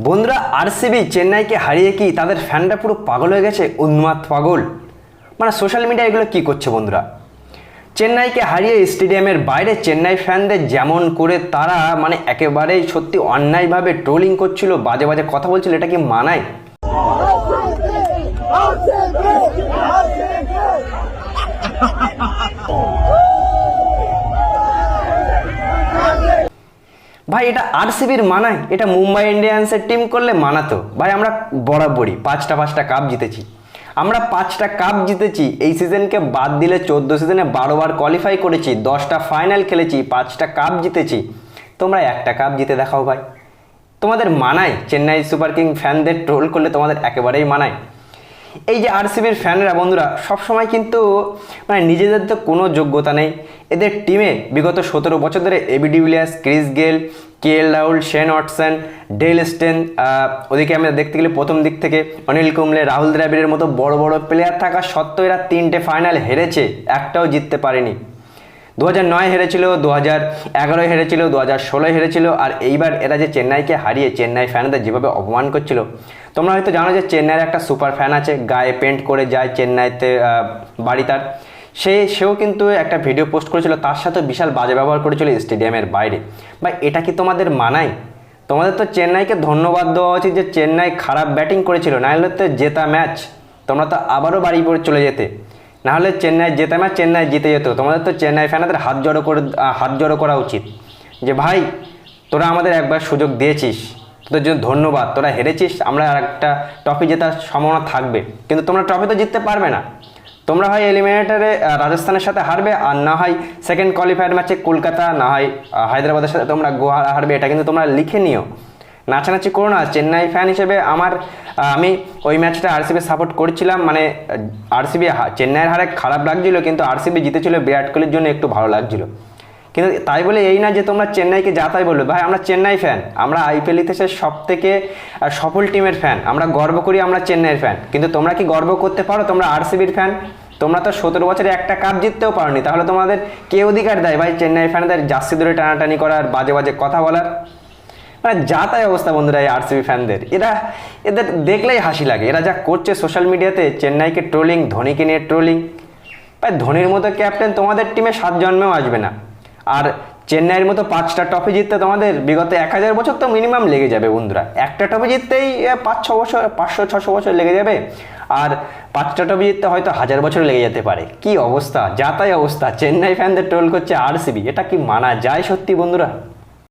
বন্ধুরা আরসিবি চেন্নাইকে হারিয়ে কি তাদের ফ্যানরা পুরো পাগল হয়ে গেছে? উন্মাদ পাগল। মানে সোশ্যাল মিডিয়া এগুলো কি করছে বন্ধুরা? চেন্নাইকে হারিয়ে স্টেডিয়ামের বাইরে চেন্নাই ফ্যানদের যেমন করে তারা মানে একেবারেই সত্যি অন্যায়ভাবে ট্রোলিং করছিল, বাজে বাজে কথা বলছিল, এটা কি মানায়? ভাই, এটা আরসিবির মানায়। এটা মুম্বাই ইন্ডিয়ান্সের টিম করলে মানাতো। ভাই, আমরা বরাবরই পাঁচটা পাঁচটা কাপ জিতেছি। আমরা পাঁচটা কাপ জিতেছি। এই সিজনকে বাদ দিলে চোদ্দ সিজনে বারো বার কোয়ালিফাই করেছি, দশটা ফাইনাল খেলেছি, পাঁচটা কাপ জিতেছি। তোমরা একটা কাপ জিতে দেখাও ভাই। তোমাদের মানায়। চেন্নাই সুপার কিং ফ্যানদের ট্রোল করলে তোমাদের একেবারেই মানায়। এই যে আরসিবির ফ্যানরা, বন্ধুরা, সবসময় কিন্তু মানে নিজেদের তো কোনো যোগ্যতা নেই। এদের টিমে বিগত সতেরো বছর ধরে AB de Villiers Chris Gayle K L Rahul Shane Watson Dale Steyn ওদিকে আমরা দেখতে গেলে প্রথম দিক থেকে অনিল কুম্বলে, রাহুল দ্রাবিড়ের মতো বড় বড় প্লেয়ার থাকা সত্ত্বেও এরা তিনটে ফাইনাল হেরেছে, একটাও জিততে পারেনি। দু হাজার নয় হেরেছিল দু হাজার এগারোয় হেরেছিল দু হাজার ষোলোয় হেরেছিল, আর এইবার এরা যে চেন্নাইকে হারিয়ে চেন্নাই ফ্যানদের যেভাবে অপমান করছিল, তোমরা হয়তো জানো যে চেন্নাইয়ের একটা সুপার ফ্যান আছে, গায়ে পেন্ট করে যায় চেন্নাইতে বাড়ি তার। সে, সেও কিন্তু একটা ভিডিও পোস্ট করেছিল, তার সাথে বিশাল বাজে ব্যবহার করেছিল স্টেডিয়ামের বাইরে। বা এটা কি তোমাদের মানায়? তোমাদের তো চেন্নাইকে ধন্যবাদ দেওয়া উচিত যে চেন্নাই খারাপ ব্যাটিং করেছিল, নাহলে তো জেতা ম্যাচ তোমরা তো আবারও বাড়ি পড়ে চলে যেতে। নাহলে চেন্নাই জেতা ম্যাচ চেন্নাই জিতে যেত তোমাদের তো চেন্নাই ফ্যানাদের হাত জড়ো করে হাত জড়ো করা উচিত। যে ভাই, তোরা আমাদের একবার সুযোগ দিয়েছিস। তোদের জন্য ধন্যবাদ। তোরা হেরেছিস, আমরা আর একটা ট্রফি জেতার সম্ভাবনা থাকবে। কিন্তু তোমরা ট্রফি তো জিততে পারবে না। তোমরা হয় এলিমিনেটারে রাজস্থানের সাথে হারবে, আর না হয় সেকেন্ড কোয়ালিফায়ার ম্যাচে কলকাতা, না হয় হায়দ্রাবাদের সাথে তোমরা গোয়া হারবে, এটা কিন্তু তোমরা লিখে নিও। নাচানাচি করো না, চেন্নাই ফ্যান হিসেবে আমার আমি ওই ম্যাচটা আরসিবি সাপোর্ট করছিলাম মানে আরসিবি চেন্নাইয়ের হারে খারাপ লাগছিল, কিন্তু আরসিবি জিতেছিল বিরাট কোহলির জন্য একটু ভালো লাগছিল। কিন্তু তাই বলে এই না যে তোমরা চেন্নাইকে যাতাই বলবে, ভাই, আমরা চেন্নাই ফ্যান আমরা আইপিএল ইতিহাসের সব থেকে সফল টিমের ফ্যান আমরা গর্ব করি আমরা চেন্নাইয়ের ফ্যান কিন্তু তোমরা কি গর্ব করতে পারো? তোমরা আরসিবির ফ্যান তোমরা তো সতেরো বছরে একটা কাপ জিততেও পারোনি, তাহলে তোমাদের কে অধিকার দেয়? ভাই, চেন্নাই ফ্যানদের জার্সি ধরে টানাটানি করার, বাজে বাজে কথা বলার। মানে যা তাই অবস্থা বন্ধুরা এই আরসিবি ফ্যানদের এরা এদের দেখলেই হাসি লাগে। এরা যা করছে সোশ্যাল মিডিয়াতে চেন্নাইকে ট্রোলিং ধোনিকে নিয়ে ট্রোলিং ভাই, ধোনির মতো ক্যাপ্টেন তোমাদের টিমে সাত জন্মেও আসবে না। আর চেন্নাইয়ের মতো পাঁচটা ট্রফি জিততে তোমাদের বিগত এক হাজার বছর তো মিনিমাম লেগে যাবে বন্ধুরা। একটা ট্রফি জিততেই পাঁচ, ছ বছর পাঁচশো ছশো বছর লেগে যাবে। আর পাঁচটা ট্রফি জিততে হয়তো হাজার বছর লেগে যেতে পারে। কি অবস্থা? যা তাই অবস্থা। চেন্নাই ফ্যানদের ট্রোল করছে আরসিবি এটা কি মানা যায় সত্যি বন্ধুরা?